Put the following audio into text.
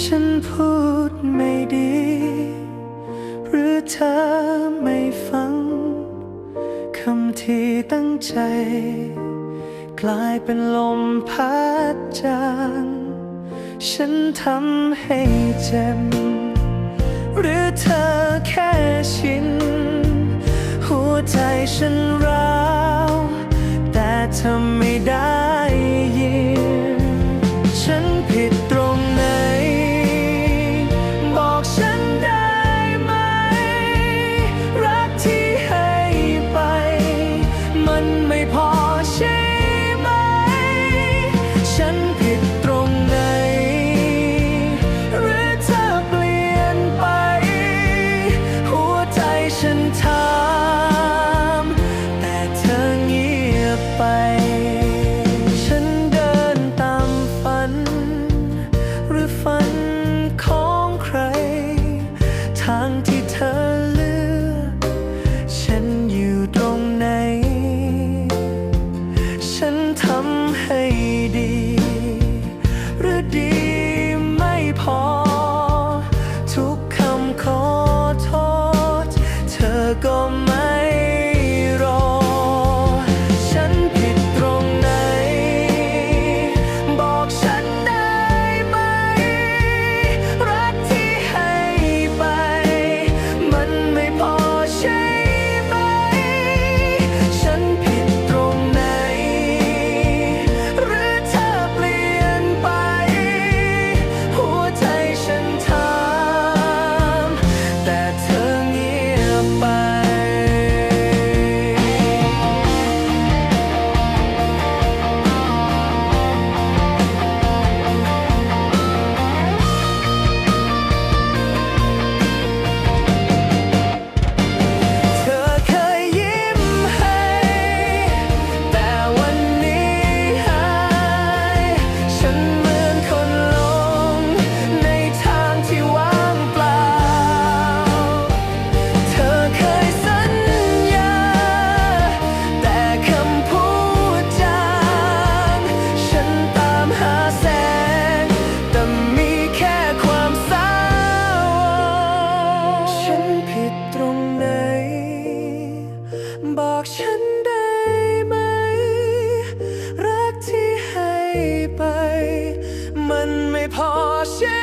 ฉันพูดไม่ดี หรือเธอไม่ฟัง คำที่ตั้งใจ กลายเป็นลมพัดจางฉันทำให้เจ็บหรือเธอแค่ชิน หัวใจฉันร้าว แต่เธอไม่ได้ ทางที่เธอ บอกฉันได้ไหม รักที่ให้ไป มันไม่พอใช่